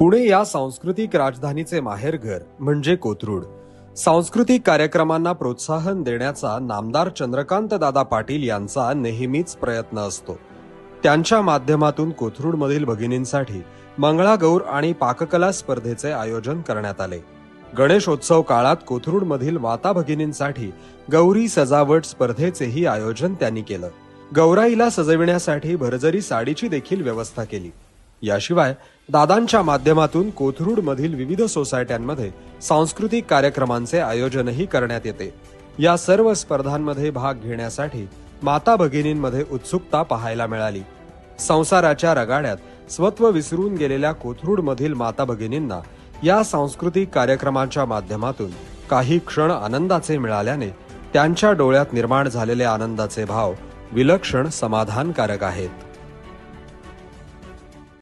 पुणे या सांस्कृतिक राजधानीचे माहेरघर म्हणजे कोथरूड. सांस्कृतिक कार्यक्रमांना प्रोत्साहन देण्याचा नामदार चंद्रकांत दादा पाटील यांचा नेहमीच प्रयत्न असतो. त्यांच्या माध्यमातून कोथरूडमधील भगिनींसाठी मंगळागौर आणि पाककला स्पर्धेचे आयोजन करण्यात आले. गणेशोत्सव काळात कोथरूडमधील माता भगिनींसाठी गौरी सजावट स्पर्धेचेही आयोजन त्यांनी केलं. गौराईला सजविण्यासाठी भरजरी साडीची देखील व्यवस्था केली. याशिवाय दादांच्या माध्यमातून कोथरूडमधील विविध सोसायट्यांमध्ये सांस्कृतिक कार्यक्रमांचे आयोजनही करण्यात येते. या सर्व स्पर्धांमध्ये भाग घेण्यासाठी माता भगिनींमध्ये उत्सुकता पाहायला मिळाली. संसाराच्या रगाड्यात स्वत्व विसरून गेलेल्या कोथरूडमधील माता भगिनींना या सांस्कृतिक कार्यक्रमांच्या माध्यमातून काही क्षण आनंदाचे मिळाल्याने त्यांच्या डोळ्यात निर्माण झालेले आनंदाचे भाव विलक्षण समाधानकारक आहेत.